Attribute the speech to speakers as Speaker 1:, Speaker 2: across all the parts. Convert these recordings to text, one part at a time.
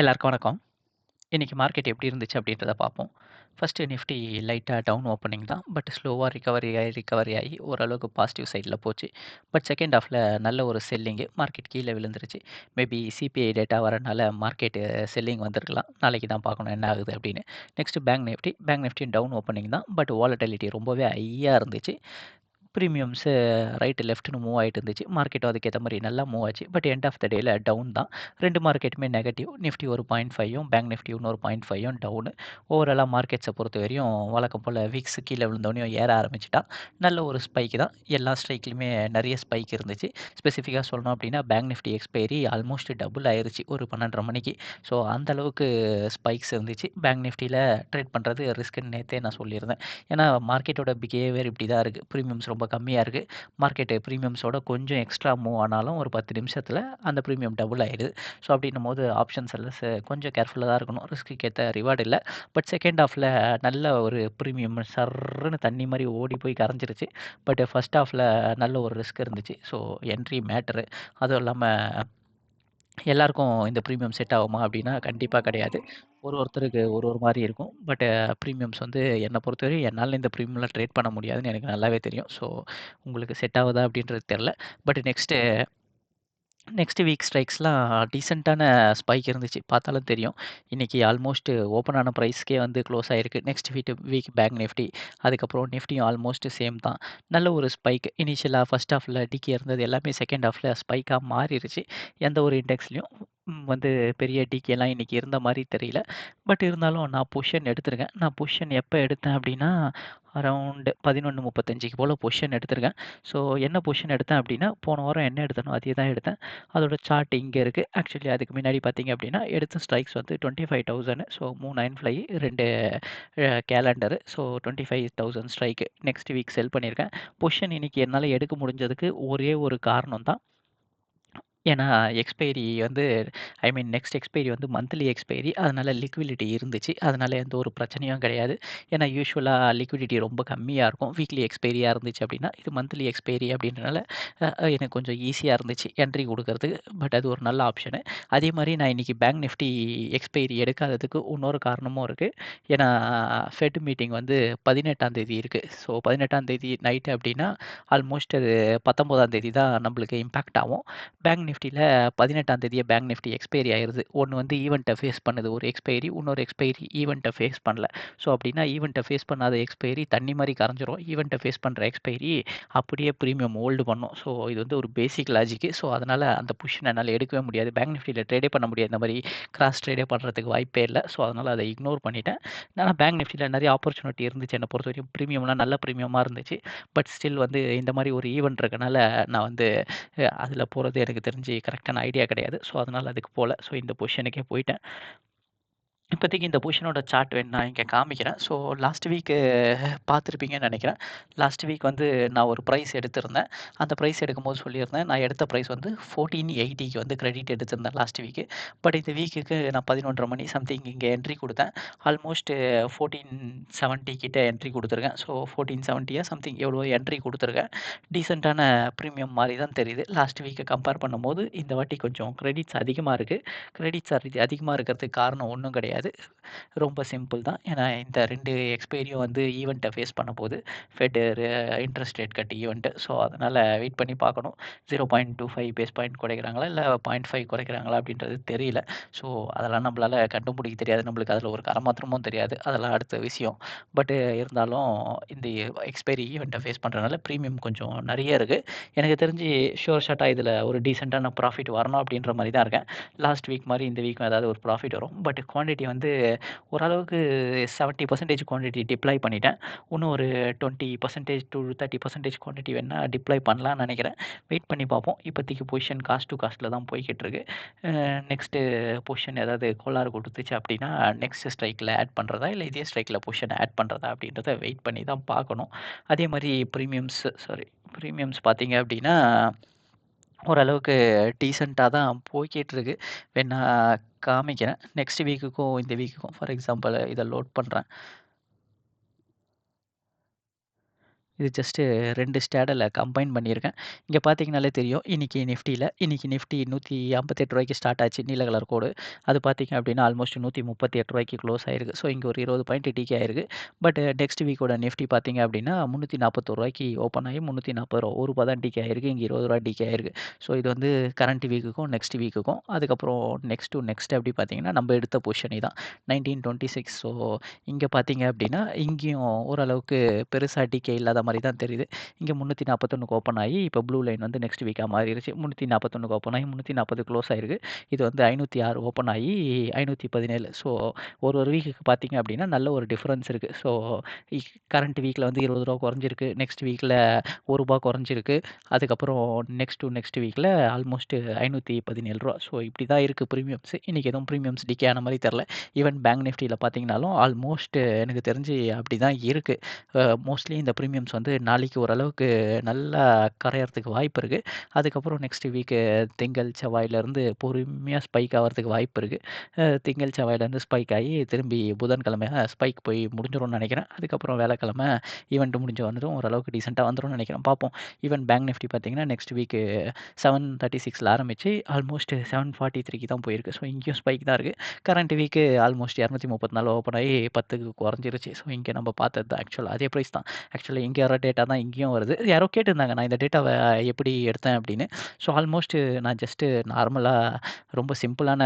Speaker 1: எல்லாருக்கும் வணக்கம். இன்றைக்கி மார்க்கெட் எப்படி இருந்துச்சு அப்படின்றத பார்ப்போம். ஃபர்ஸ்ட்டு நிஃப்டி லைட்டாக டவுன் ஓப்பனிங் தான். பட் ஸ்லோவாக ரிகவரி ஆகி ரிகவரி ஆகி ஓரளவுக்கு பாசிட்டிவ் சைடில் போச்சு. பட் செகண்ட் ஹாஃபில் நல்ல ஒரு செல்லிங்கு. மார்க்கெட் கீழே விழுந்துருச்சு. மேபி சிபிஐ டேட்டா வரனால மார்க்கெட்டு செல்லிங் வந்திருக்கலாம். நாளைக்கு தான் பார்க்கணும் என்ன ஆகுது அப்படின்னு. Next bank nifty. Bank nifty down opening தான். பட் வாலட்டிலிட்டி ரொம்பவே ஹையாக இருந்துச்சு. ப்ரீமியம்ஸு ரைட், லெஃப்ட்னு மூவ் ஆகிட்டு இருந்துச்சு. மார்க்கெட்டும் அதுக்கேற்ற மாதிரி நல்லா மூவ் ஆச்சு. பட் எண்ட் ஆஃப் த டேல டவுன் தான். ரெண்டு மார்க்கெட்டுமே நெகட்டிவ். நிஃப்டி ஒரு 0.5யும், பேங்க் நிஃப்டி இன்னொரு 0.5யும் டவுனு. ஓவராலாக மார்க்கெட்ஸை பொறுத்த பொறுத்தவரையும் வழக்கம் போல் விக்ஸ் கீழே விழுந்தோனயும் ஏற ஆரம்பிச்சிட்டான் நல்ல ஒரு ஸ்பைக் தான். எல்லா ஸ்ட்ரைக்லையுமே நிறைய ஸ்பைக் இருந்துச்சு. ஸ்பெசிஃபிக்காக சொல்லணும் அப்படின்னா, bank nifty expiry almost double ஆயிருச்சு. ஒரு 12:30 மணிக்கு. ஸோ அந்த அளவுக்கு ஸ்பைக்ஸ் இருந்துச்சு. பேங்க் நிஃப்டியில் ட்ரேட் பண்ணுறது ரிஸ்க்குன்னு நேற்றே நான் சொல்லியிருந்தேன். ஏன்னா மார்க்கெட்டோட பிஹேவியர் இப்படி தான் இருக்குது ப்ரீமியம்ஸ் ரொம்ப கம்மியாக இருக்குது மார்க்கெட்டு ப்ரீமியம்ஸோட கொஞ்சம் எக்ஸ்ட்ரா மூவ் ஆனாலும் ஒரு பத்து நிமிஷத்தில் அந்த ப்ரீமியம் டபுள் ஆயிடுது. ஸோ அப்படின்னும் போது ஆப்ஷன்ஸ் எல்லாம் கொஞ்சம் கேர்ஃபுல்லாக தான் இருக்கணும். ரிஸ்க்கு ஏற்ற ரிவார்டு இல்லை பட் செகண்ட் ஹாஃப்ல நல்ல ஒரு ப்ரீமியம் சர்ருன்னு தண்ணி மாதிரி ஓடி போய் கரைஞ்சிருச்சு. பட் ஃபஸ்ட் ஹாஃப்ல நல்ல ஒரு ரிஸ்க் இருந்துச்சு. So entry matter. அதுவும் இல்லாமல் எல்லாருக்கும் இந்த ப்ரீமியம் செட் ஆகுமா அப்படின்னா, கண்டிப்பாக கிடையாது. ஒரு ஒருத்தருக்கு ஒரு ஒரு மாதிரி இருக்கும். பட் ப்ரீமியம்ஸ் வந்து என்னை பொறுத்தவரையும் என்னால் இந்த ப்ரீமியம்லாம் ட்ரேட் பண்ண முடியாதுன்னு எனக்கு நல்லாவே தெரியும். ஸோ உங்களுக்கு செட் ஆகுதா அப்படின்றது தெரில பட் நெக்ஸ்ட்டு நெக்ஸ்ட் வீக் ஸ்ட்ரைக்ஸ்லாம் டீசெண்டான ஸ்பைக் இருந்துச்சு. பார்த்தாலும் தெரியும். இன்றைக்கி ஆல்மோஸ்ட் ஓப்பன் ஆன வந்து க்ளோஸ் ஆகிருக்கு நெக்ஸ்ட் வீட்டு வீக் பேங்க் நிஃப்டி. அதுக்கப்புறம் நிஃப்டியும் ஆல்மோஸ்ட் சேம் தான். நல்ல ஒரு ஸ்பைக். இனிஷியலாக ஃபர்ஸ்ட் ஹாஃபில் டிகே இருந்தது எல்லாமே செகண்ட் ஹாஃபில் ஸ்பைக்காக மாறிடுச்சு எந்த ஒரு இண்டெக்ஸ்லையும் ம் வந்து பெரிய டிகேலாம் இன்னைக்கு இருந்த மாரி தெரியல. பட் இருந்தாலும் நான் பொசிஷன் எடுத்திருக்கேன். நான் பொசிஷன் எப்ப எடுத்தேன் அப்படின்னா, அரவுண்ட் 11:35க்கு போல பொசிஷன் எடுத்திருக்கேன். ஸோ என்ன பொசிஷன் எடுத்தேன் அப்படின்னா, போன வாரம் என்ன எடுத்தேனோ அதே தான் எடுத்தேன். அதோட சார்ட் இங்க இருக்கு. ஆக்சுவலி அதுக்கு முன்னாடி பார்த்தீங்க அப்படின்னா, எடுத்த ஸ்ட்ரைக்ஸ் வந்து 25,000 ஸோ 3 9 ஃப்ளை 2 அ calendar. So 25,000 strike. Next week sell பண்ணியிருக்கேன். பொசிஷன் இன்னைக்கு என்னால எடுக்க முடிஞ்சதுக்கு ஒரே ஒரு காரணம் தான். ஏன்னா எக்ஸ்பைரி வந்து ஐ மீன் நெக்ஸ்ட் எக்ஸ்பைரி வந்து மந்த்லி எக்ஸ்பைரி. அதனால லிக்விடிட்டி இருந்துச்சு. அதனால எந்த ஒரு பிரச்சனையும் கிடையாது. ஏன்னா யூசுவலா லிக்விடிட்டி ரொம்ப கம்மியா இருக்கும். வீக்லி எக்ஸ்பைரியா இருந்துச்சு அப்படின்னா, இது மந்த்லி எக்ஸ்பைரி அப்படின்றனால அ எனக்கு கொஞ்சம் ஈஸியா இருந்துச்சு என்ட்ரி குடுக்கறதுக்கு. பட் அது ஒரு நல்ல ஆப்ஷனு. அதே மாதிரி நான் இன்னைக்கு பேங்க் நிஃப்டி எக்ஸ்பைரி எடுக்காததுக்கு இன்னொரு காரணமும் இருக்கு. ஏன்னா ஃபெட் மீட்டிங் வந்து 18ஆம் தேதி இருக்கு. ஸோ 18ஆம் தேதி நைட் அப்படின்னா, ஆல்மோஸ்ட் அது 19ஆம் தேதி தான் நம்மளுக்கு இம்பேக்ட் ஆகும். பேங்க் நிஃப்டியில் பதினெட்டாம் தேதியே பேங்க் நிஃப்டி எக்ஸ்பைரி ஆயிடுது ஒன்று வந்து ஈவெண்ட்டை ஃபேஸ் பண்ணுது ஒரு எக்ஸ்பைரி. இன்னொரு எக்ஸ்பைரி ஈவெண்ட்டை ஃபேஸ் பண்ணல. ஸோ அப்படின்னா ஈவெண்ட்டை ஃபேஸ் பண்ணாத எக்ஸ்பைரி தண்ணி மாதிரி கரைஞ்சிரும். ஈவெண்ட்டை ஃபேஸ் பண்ணுற எக்ஸ்பைரி அப்படியே பிரீமியம் ஹோல்டு பண்ணும். ஸோ இது வந்து ஒரு பேசிக் லாஜிக்கு. ஸோ அதனால் அந்த பொசிஷன என்னால் எடுக்கவே முடியாது. பேங்க் நிஃப்டியில் ட்ரேடே பண்ண முடியாது. இந்த மாதிரி கிராஸ் ட்ரேடே பண்ணுறதுக்கு வாய்ப்பே இல்லை ஸோ அதனால் அதை இக்னோர் பண்ணிட்டேன். ஆனால் பேங்க் நிஃப்டியில் நிறைய ஆப்பர்ச்சுனிட்டி இருந்துச்சு என்னை பொறுத்த வரைக்கும் ப்ரீமியம்லாம் நல்ல ப்ரீமியமாக இருந்துச்சு. பட் ஸ்டில் வந்து இந்த மாதிரி ஒரு ஈவெண்ட் இருக்கனால நான் வந்து அதில் போகிறது எனக்கு தெரிஞ்சு கரெக்டான ஐடியா கிடையாது. ஸோ அதனால் அதுக்கு போகல ஸோ இந்த பொசிஷனுக்கே போயிட்டேன். இப்போதைக்கு இந்த பொசிஷனோட சார்ட் வேணு நான் இங்கே காமிக்கிறேன். ஸோ லாஸ்ட் வீக்கு பார்த்துருப்பீங்கன்னு நினைக்கிறேன் லாஸ்ட் வீக் வந்து நான் ஒரு ப்ரைஸ் எடுத்திருந்தேன். அந்த ப்ரைஸ் எடுக்கும்போது சொல்லியிருந்தேன். நான் எடுத்த ப்ரைஸ் வந்து 1480க்கு வந்து கிரெடிட் எடுத்திருந்தேன் லாஸ்ட் வீக்கு. பட் இந்த வீக்குக்கு நான் 11:30 மணி சம்திங் இங்கே என்ட்ரி கொடுத்தேன் ஆல்மோஸ்ட் 1470 கிட்ட என்ட்ரி கொடுத்துருக்கேன் ஸோ 1470யா சம்திங் எவ்வளோ என்ட்ரி கொடுத்துருக்கேன் டீசென்ட்டான ப்ரீமியம் மாதிரி தான் தெரியுது. லாஸ்ட் வீக்கை கம்பேர் பண்ணும்போது இந்த வாட்டி கொஞ்சம் கிரெடிட்ஸ் அதிகமாக இருக்குது கிரெடிட்ஸ் அதிகமாக இருக்கிறதுக்கு காரணம் ஒன்றும் கிடையாது. ரொம்ப சிம்பிள் தான். ஏன்னா இந்த ரெண்டு எக்ஸ்பைரியும் வந்து ஈவெண்ட்டை face பண்ணப்போது. Fed interest rate cut event so அதனால் வெயிட் பண்ணி பார்க்கணும். 0.25 பேஸ் பாயிண்ட் குறைக்கிறாங்களா? இல்லை பாயிண்ட் ஃபைவ் குறைக்கிறாங்களா? அப்படின்றது தெரியல. ஸோ அதெல்லாம் நம்மளால் கண்டுபிடிக்க தெரியாது. நம்மளுக்கு அதில் ஒரு கரமாத்திரமும் தெரியாது. அதெல்லாம் அடுத்த விஷயம். பட்டு இருந்தாலும் இந்த எக்ஸ்பைரி ஈவெண்ட்டை ஃபேஸ் பண்ணுறதுனால ப்ரீமியம் கொஞ்சம் நிறைய இருக்குது எனக்கு தெரிஞ்சு ஷோர் ஷாட்டாக இதில் ஒரு டீசெண்டான ப்ராஃபிட் வரணும் அப்படின்ற மாதிரி தான் இருக்கேன். லாஸ்ட் வீக் மாதிரி இந்த வீக்கும் ஏதாவது ஒரு ப்ராஃபிட் வரும். பட் குவான்டிட்டி வந்து ஓரளவுக்கு 70% குவான்டிட்டி டிப்ளை பண்ணிட்டேன். இன்னும் ஒரு 20% டூ 30% குவான்டிட்டி வேணால் டிப்ளை பண்ணலாம்னு நினைக்கிறேன் வெயிட் பண்ணி பார்ப்போம். இப்போதைக்கு பொசிஷன் காஸ்ட் டூ காஸ்ட்டில் தான் போய்கிட்டு இருக்கு. நெக்ஸ்ட்டு பொசிஷன் ஏதாவது கோளாறு கொடுத்துச்சு அப்படின்னா, நெக்ஸ்ட் ஸ்ட்ரைக்கில் ஆட் பண்ணுறதா இல்லை இதே ஸ்ட்ரைக்கில் பொசிஷன ஆட் பண்ணுறதா அப்படின்றத வெயிட் பண்ணி தான் பார்க்கணும். அதே மாதிரி ப்ரீமியம்ஸ் சாரி ப்ரீமியம்ஸ் பார்த்தீங்க அப்படின்னா, ஓரளவுக்கு டீசெண்டாக தான் போய்கிட்டுருக்கு வேணா காமிக்கிறேன். நெக்ஸ்ட் வீக்குக்கும் இந்த வீக்குக்கும் ஃபார் எக்ஸாம்பிள் இதை லோட் பண்ணுறேன் இது ஜஸ்ட்டு ரெண்டு ஸ்டேடல கம்பைன் பண்ணியிருக்கேன். இங்கே பார்த்தீங்கனாலே தெரியும். இன்னைக்கு நிஃப்டியில் இன்னைக்கு நிஃப்டி நூற்றி ஐம்பத்தெட்டு ரூபாய்க்கு ஸ்டார்ட் ஆச்சு. நீல கலர் கோடு. அது பார்த்தீங்க அப்படின்னா ஆல்மோஸ்ட் ரூ. 138க்கு க்ளோஸ் ஆயிருக்கு. ஸோ, இங்கே ஒரு 20 பாயிண்ட் டிகே ஆயிருக்கு. பட் நெக்ஸ்ட் வீக்கோட நிஃப்டி பார்த்தீங்க முந்நூற்றி ரூ. 341க்கு ஓப்பன் ஆகி ரூ. 340 ரூ. தான் டிகே ஆயிருக்கு. இங்க ரூ. 20 டிகே ஆயிருக்கு. ஸோ, இது வந்து கரண்ட் வீக்குக்கும், நெக்ஸ்ட் வீக்குக்கும். அதுக்கப்புறம் நெக்ஸ்ட் டூ நெக்ஸ்ட் அப்படி பார்த்தீங்கன்னா, நம்ம எடுத்த பொசிஷனே தான். 1926 ஸோ, இங்கே பார்த்தீங்க அப்படின்னா இங்கேயும் ஓரளவுக்கு பெருசாக டிக்கே இல்லாத மாதிரி தான் தெரியுது. இங்கே முந்நூற்றி 341க்கு ஓப்பன் ஆகி, இப்போ ப்ளூ லைன் வந்து நெக்ஸ்ட் வீக்காக மாறிடுச்சு முந்நூற்றி நாற்பத்தொன்று ஓப்பன் ஆகி 340 க்ளோஸ் ஆயிருக்கு. இது வந்து 506 ஓப்பன் ஆகி 517 ஸோ, ஒரு ஒரு வீக்குக்கு பார்த்தீங்க அப்படின்னா நல்ல ஒரு டிஃப்ரென்ஸ் இருக்குது ஸோ, கரண்ட் வீக்கில் வந்து இருபது ரூபா குறைஞ்சிருக்கு. நெக்ஸ்ட் வீக்கில் ஒரு ரூபா குறைஞ்சிருக்கு. அதுக்கப்புறம் நெக்ஸ்ட் டூ நெக்ஸ்ட் வீக்கில் ஆல்மோஸ்ட் ஐநூற்றி பதினேழு ரூபா ஸோ, இப்படி தான் இருக்குது ப்ரீமியம்ஸ் இன்றைக்கி எதுவும் ப்ரீமியம்ஸ் டிகே ஆன மாதிரி தெரில ஈவன் பேங்க் நிஃப்டியில் பார்த்தீங்கனாலும், ஆல்மோஸ்ட் எனக்கு தெரிஞ்சு அப்படி தான் இருக்குது மோஸ்ட்லி இந்த ப்ரீமியம்ஸ் வந்து நாளைக்கு ஓரளவுக்கு நல்லா கரையறதுக்கு வாய்ப்பு இருக்குது அதுக்கப்புறம் நெக்ஸ்ட் வீக்கு திங்கள், செவ்வாயிலேருந்து பொறுமையாக ஸ்பைக் ஆகிறதுக்கு வாய்ப்பு இருக்குது திங்கள், செவ்வாயிலேருந்து ஸ்பைக் ஆகி திரும்பி புதன்கிழமை ஸ்பைக் போய் முடிஞ்சிடும்னு நினைக்கிறேன் அதுக்கப்புறம் வியாழக்கிழமை ஈவெண்ட் முடிஞ்சு வந்ததும் ஓரளவுக்கு டீசெண்டாக வந்துரும்னு நினைக்கிறேன் பார்ப்போம். ஈவன் பேங்க் நிஃப்டி பார்த்தீங்கன்னா, நெக்ஸ்ட் வீக்கு 736ல ஆரம்பிச்சு ஆல்மோஸ்ட் 743க்கு தான் போயிருக்கு. ஸோ, இங்கேயும் ஸ்பைக் தான் இருக்குது கரண்ட் வீக்கு ஆல்மோஸ்ட் 234 ஓப்பன் ஆகி 10க்கு குறைஞ்சிருச்சு. ஸோ, இங்கே நம்ம பார்த்தது தான் அதே ப்ரைஸ் தான். ஆக்சுவலாக இங்கே வர டேட்டா தான் இங்கேயும் வருது. யாரோ கேட்டிருந்தாங்க, நான் இந்த டேட்டாவை எப்படி எடுத்தேன் அப்படின்னு ஸோ, ஆல்மோஸ்ட் நான் ஜஸ்ட்டு நார்மலாக ரொம்ப சிம்பிளான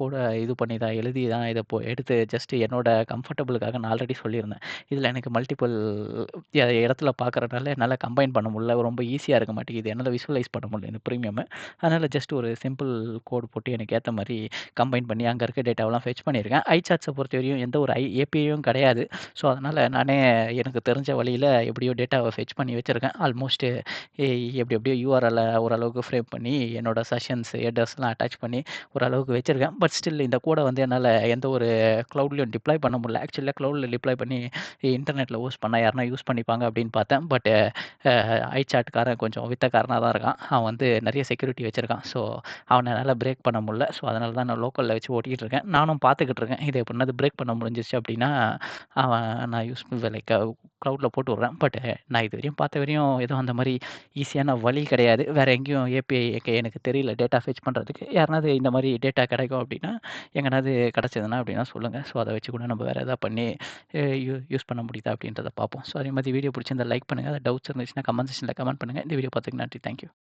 Speaker 1: கூட இது பண்ணி தான் எழுதி தான் இதை போ எடுத்து ஜஸ்ட்டு என்னோட கம்ஃபர்டபுளுக்காக நான் ஆல்ரெடி சொல்லியிருந்தேன். இதில் எனக்கு மல்டிபிள் இடத்துல பார்க்கறனால என்னால் கம்பைன் பண்ண முடியல. ரொம்ப ஈஸியாக இருக்க மாட்டேங்குது. என்னால் விசுவலைஸ் பண்ண முடியல இந்த ப்ரீமியம் அதனால் ஜஸ்ட் ஒரு சிம்பிள் கோட் போட்டு எனக்கு ஏற்ற மாதிரி கம்பைன் பண்ணி அங்கே இருக்க டேட்டாவெல்லாம் ஃபெச் பண்ணியிருக்கேன். ஐ சார்ட்ஸை பொறுத்த வரையும் எந்த ஒரு ஐ ஏபிஐயும் கிடையாது. ஸோ, அதனால் நானே எனக்கு தெரிஞ்ச வழியில் எப்படியோ டேட்டாவை ஃபெச் பண்ணி வச்சுருக்கேன் ஆல்மோஸ்ட் எப்படி எப்படியோ எப்டியோ யூஆர்எல்ல ஓரளவுக்கு ஃப்ரேம் பண்ணி, என்னோட செஷன்ஸ், எட்ரஸ்லாம் அட்டாச் பண்ணி ஓரளவுக்கு வச்சுருக்கேன் பட் ஸ்டில் இந்த கோட வந்து என்னால் எந்த ஒரு க்ளவுட்லையும் டிப்ளாய் பண்ண முடியல. ஆக்சுவலாக க்ளவுடில் டிப்ளாய் பண்ணி இன்டர்நெட்டில் யூஸ் பண்ணால் யாருனா யூஸ் பண்ணிப்பாங்க அப்படின்னு பார்த்தேன். பட் அ ஐசார்ட்காரன் கொஞ்சம் வித்தக்காரனாக தான் இருக்கான். அவன் வந்து நிறைய செக்யூரிட்டி வச்சுருக்கான் ஸோ, அவனை என்னால் பிரேக் பண்ண முடியல. ஸோ, அதனால தான் நான் லோக்கலில் வச்சு ஓட்டிக்கிட்டு இருக்கேன். நானும் பார்த்துக்கிட்டு இருக்கேன். இதை எப்படின்னா பிரேக் பண்ண முடிஞ்சிச்சு அப்படின்னா அவன் நான் யூஸ் லைக் க்ளவுடில் போட்டு விட்றேன் பட் நான் இது வரையும் பார்த்த வரையும் எதுவும் அந்த மாதிரி ஈஸியான வழி கிடையாது. வேறு எங்கேயும் ஏபிஐ எனக்கு தெரியல டேட்டா ஃபெச் பண்ணுறதுக்கு யாருனாவது இந்த மாதிரி டேட்டா கிடைக்கும் அப்படின்னா எங்கனாவது கிடைச்சதுன்னா அப்படின்னா சொல்லுங்கள் ஸோ, அதை வச்சு கூட நம்ம வேறு எதாவது பண்ணி யூ யூஸ் பண்ண முடியுதா அப்படின்றத பார்ப்போம். ஸோ, அதே மாதிரி வீடியோ பிடிச்சிருந்தா லைக் பண்ணுங்கள் அதை டவுட்ஸ் இருந்துச்சுன்னா கமெண்ட் செக்ஷனில் கமெண்ட் பண்ணுங்கள் இந்த வீடியோ பார்த்துக்கு நன்றி. Thank you.